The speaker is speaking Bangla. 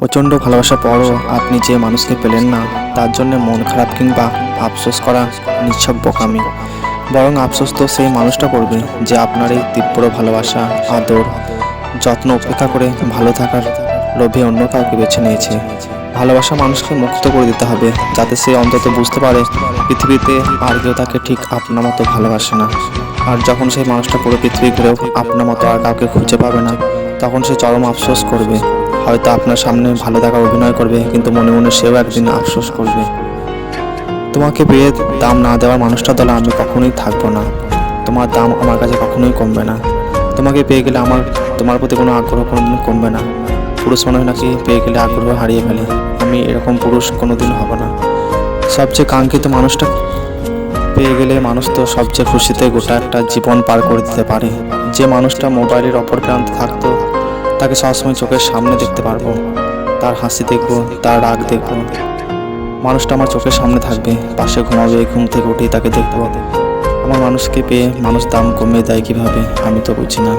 প্রচণ্ড ভালোবাসার পরও আপনি যে মানুষকে পেলেন না, তার জন্য মন খারাপ কিংবা আফসোস করা নিছক বোকামি বরং আফসোস তো সেই মানুষটা করবে যে আপনার এই তীব্র ভালোবাসা, আদর, যত্ন উপেক্ষা করে ভালো থাকার লোভে অন্য কাউকে বেছে নিয়েছে। ভালোবাসা মানুষকে মুক্ত করে দিতে হবে যাতে সে অন্তত বুঝতে পারে পৃথিবীতে আর কেউ তাকে ঠিক আপনার মতো ভালোবাসে না। আর যখন সেই মানুষটা পুরো পৃথিবী ঘুরেও আপনার মতো আর কাউকে খুঁজে পাবে না, তখন সে চরম আফসোস করবে। হয়তো আপনার সামনে ভালো থাকার অভিনয় করবে, কিন্তু মনে মনে সেও একদিন আফসোস করবে। তোমাকে পেয়ে দাম না দেওয়ার মানুষটা দলে আমি কখনোই থাকব না। তোমার দাম আমার কাছে কখনোই কমবে না। তোমাকে পেয়ে গেলে আমার, তোমার প্রতি কোনো আগ্রহ কোনোদিন কমবে না। পুরুষ মানুষ নাকি পেয়ে গেলে আগ্রহ হারিয়ে ফেলে। আমি এরকম পুরুষ কোনোদিন হব না। সবচেয়ে কাঙ্ক্ষিত মানুষটা পেয়ে গেলে মানুষ তো সবচেয়ে খুশিতে গোটা একটা জীবন পার করে দিতে পারে। যে মানুষটা মোবাইলের অপর প্রান্তে থাকতো তাকে সবসময় চোখের সামনে দেখতে পারব। তার হাসি দেখব, তার রাগ দেখব। মানুষটা আমার চোখের সামনে থাকবে, পাশে ঘুমাবে, ঘুম থেকে উঠেই তাকে দেখতে দেখব আমার মানুষকে পেয়ে মানুষ দাম কমে দেয় কীভাবে, আমি তো বুঝি না।